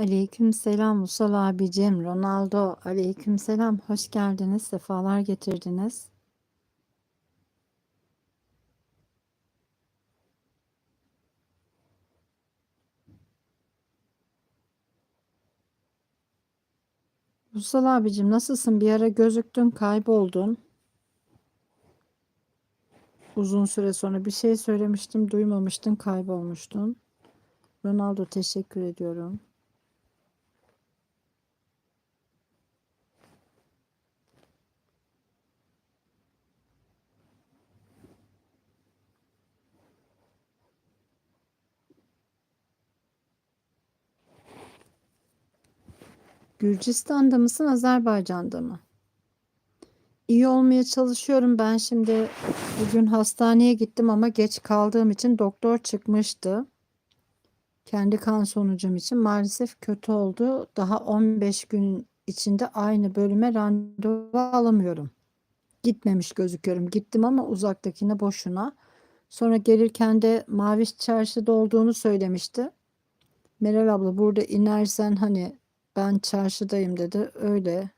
Aleyküm selam Musal abicim, Ronaldo. Aleyküm selam. Hoş geldiniz. Sefalar getirdiniz. Musal abicim nasılsın? Bir ara gözüktün, kayboldun. Uzun süre sonra bir şey söylemiştim, duymamıştın, kaybolmuştun. Ronaldo teşekkür ediyorum. Gürcistan'da mısın, Azerbaycan'da mı? İyi olmaya çalışıyorum. Ben şimdi bugün hastaneye gittim ama geç kaldığım için doktor çıkmıştı. Kendi kan sonucum için maalesef kötü oldu. Daha 15 gün içinde aynı bölüme randevu alamıyorum. Gitmemiş gözüküyorum. Gittim ama uzaktakine boşuna. Sonra gelirken de Maviş Çarşı'da olduğunu söylemişti. Meral abla burada inersen hani ben çarşıdayım dedi. Öyle.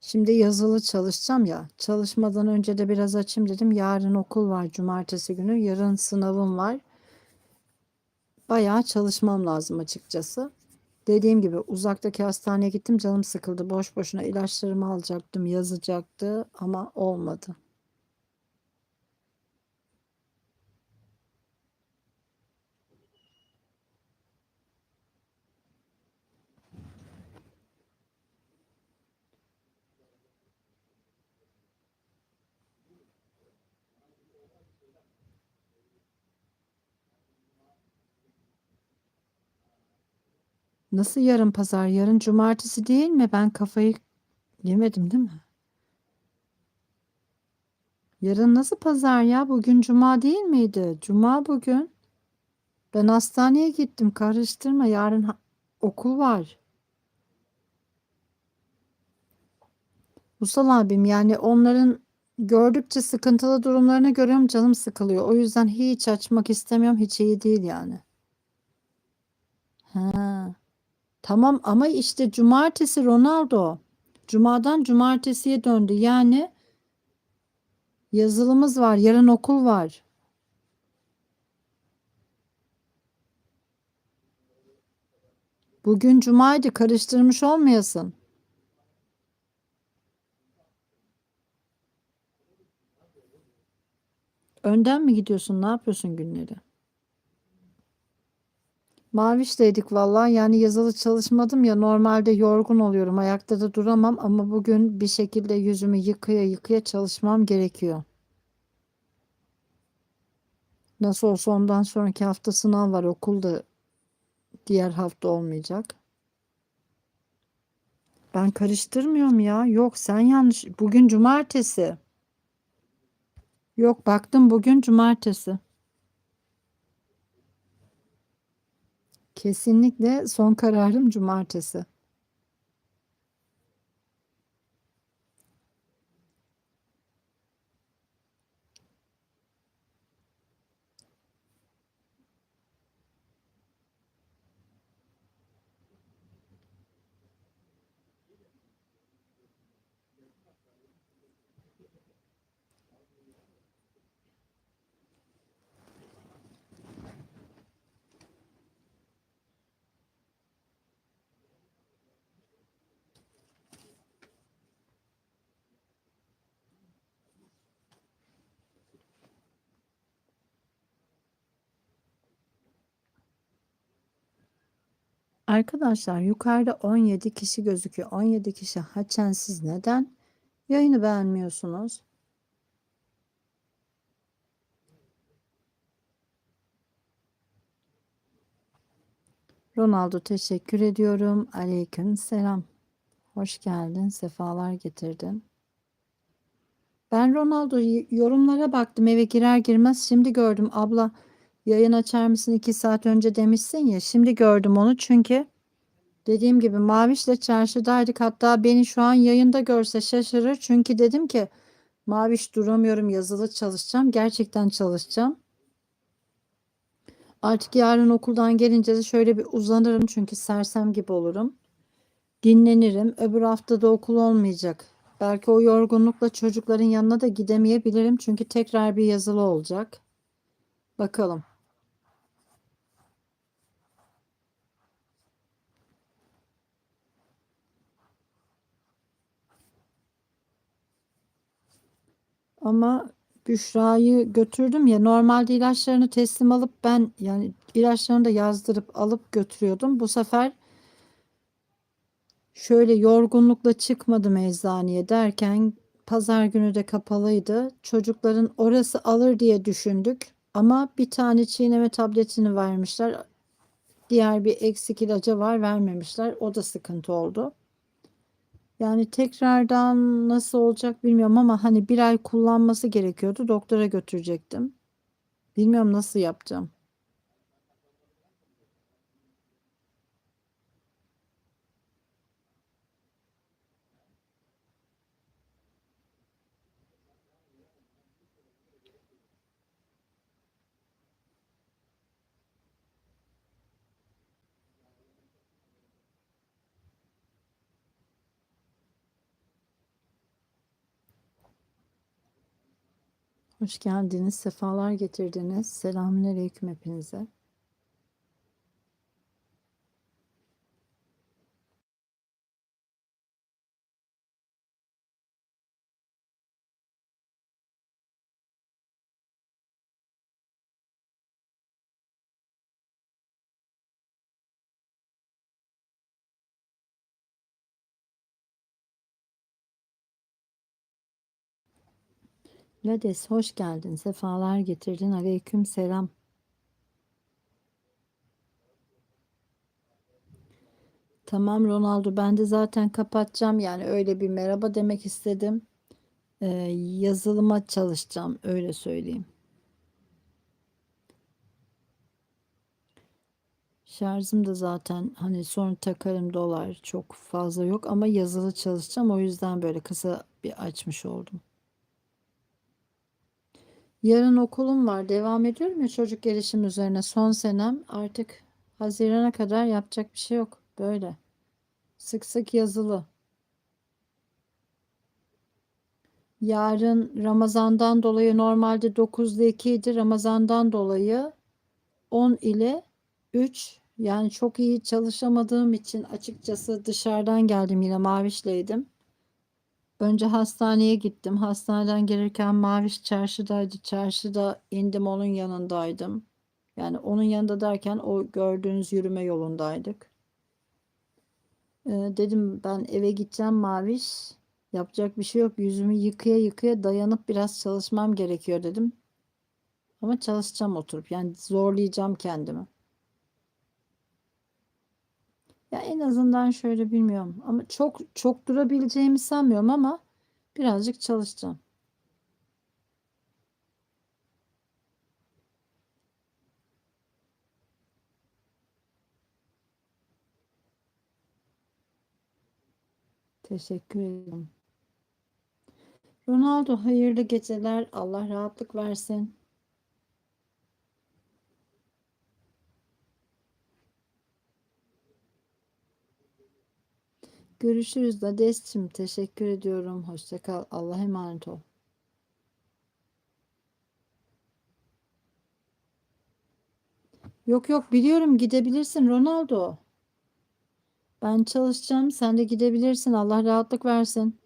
Şimdi yazılı çalışacağım ya. Çalışmadan önce de biraz açayım dedim. Yarın okul var cumartesi günü. Yarın sınavım var. Bayağı çalışmam lazım açıkçası. Dediğim gibi uzaktaki hastaneye gittim. Canım sıkıldı. Boş boşuna ilaçlarımı alacaktım. Yazacaktı ama olmadı. Nasıl yarın pazar? Yarın cumartesi değil mi? Ben kafayı yemedim değil mi? Yarın nasıl pazar ya? Bugün cuma değil miydi? Cuma bugün. Ben hastaneye gittim. Karıştırma. Yarın okul var. Musal abim yani onların gördükçe sıkıntılı durumlarını görüyorum canım sıkılıyor. O yüzden hiç açmak istemiyorum. Hiç iyi değil yani. Tamam ama işte cumartesi Ronaldo. Cumadan cumartesiye döndü. Yani yazılımız var. Yarın okul var. Bugün cumaydı. Karıştırmış olmayasın. Önden mi gidiyorsun? Ne yapıyorsun günleri? Maviş'teydik vallahi. Yani yazılı çalışmadım ya normalde yorgun oluyorum. Ayakta da duramam ama bugün bir şekilde yüzümü yıkaya yıkaya çalışmam gerekiyor. Nasıl olsa ondan sonraki hafta sınav var. Okulda diğer hafta olmayacak. Ben karıştırmıyorum ya. Yok sen yanlış. Bugün cumartesi. Yok baktım bugün cumartesi. Kesinlikle son kararım cumartesi. Arkadaşlar yukarıda 17 kişi gözüküyor. 17 kişi haçen siz neden yayını beğenmiyorsunuz? Ronaldo teşekkür ediyorum. Aleyküm selam. Hoş geldin. Sefalar getirdin. Ben Ronaldo yorumlara baktım eve girer girmez şimdi gördüm abla yayın açar mısın iki saat önce demişsin ya şimdi gördüm onu çünkü dediğim gibi Maviş'le çarşıdaydık hatta beni şu an yayında görse şaşırır çünkü dedim ki Maviş duramıyorum yazılı çalışacağım gerçekten çalışacağım Artık yarın okuldan gelince de şöyle bir uzanırım çünkü sersem gibi olurum. Dinlenirim. Öbür hafta da okul olmayacak. Belki o yorgunlukla çocukların yanına da gidemeyebilirim çünkü tekrar bir yazılı olacak. Bakalım. Ama Büşra'yı götürdüm ya normalde ilaçlarını teslim alıp ben yani ilaçlarını da yazdırıp alıp götürüyordum. Bu sefer şöyle yorgunlukla çıkmadım eczaneye derken pazar günü de kapalıydı. Çocukların orası alır diye düşündük ama bir tane çiğneme tabletini vermişler. Diğer bir eksik ilacı var vermemişler. O da sıkıntı oldu. Yani tekrardan nasıl olacak bilmiyorum ama hani bir ay kullanması gerekiyordu. Doktora götürecektim. Bilmiyorum nasıl yapacağım. Hoş geldiniz, sefalar getirdiniz. Selamünaleyküm hepinize. Lades hoş geldin. Sefalar getirdin. Aleyküm selam. Tamam Ronaldo ben de zaten kapatacağım. Yani öyle bir merhaba demek istedim. Ee, yazılıma çalışacağım öyle söyleyeyim. Şarjım da zaten hani sonra takarım dolar çok fazla yok ama yazılı çalışacağım. O yüzden böyle kısa bir açmış oldum. Yarın okulum var. Devam ediyorum ya çocuk gelişim üzerine. Son senem artık Haziran'a kadar yapacak bir şey yok. Böyle. Sık sık yazılı. Yarın Ramazan'dan dolayı normalde 9 ile 2 idi. Ramazan'dan dolayı 10 ile 3 yani çok iyi çalışamadığım için açıkçası dışarıdan geldim yine Maviş'leydim. Önce hastaneye gittim. Hastaneden gelirken Maviş çarşıdaydı. Çarşıda indim onun yanındaydım. Yani onun yanında derken o gördüğünüz yürüme yolundaydık. Ee, dedim ben eve gideceğim Maviş. Yapacak bir şey yok. Yüzümü yıkaya yıkaya dayanıp biraz çalışmam gerekiyor dedim. Ama çalışacağım oturup. Yani zorlayacağım kendimi. Ya en azından şöyle bilmiyorum ama çok çok durabileceğimi sanmıyorum ama birazcık çalışacağım. Teşekkür ederim. Ronaldo hayırlı geceler. Allah rahatlık versin. Görüşürüz Dades'cim. Teşekkür ediyorum. Hoşça kal. Allah'a emanet ol. Yok yok biliyorum gidebilirsin Ronaldo. Ben çalışacağım. Sen de gidebilirsin. Allah rahatlık versin.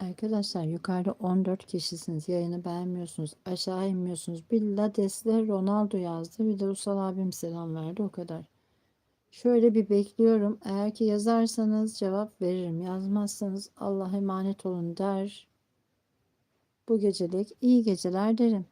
Arkadaşlar yukarıda 14 kişisiniz. Yayını beğenmiyorsunuz. Aşağı inmiyorsunuz. Bir Lades'le Ronaldo yazdı. Bir de Usal abim selam verdi. O kadar. Şöyle bir bekliyorum. Eğer ki yazarsanız cevap veririm. Yazmazsanız Allah'a emanet olun der. Bu gecelik iyi geceler derim.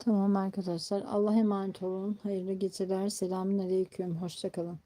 Tamam arkadaşlar. Allah'a emanet olun. Hayırlı geceler. Selamünaleyküm. Hoşça kalın.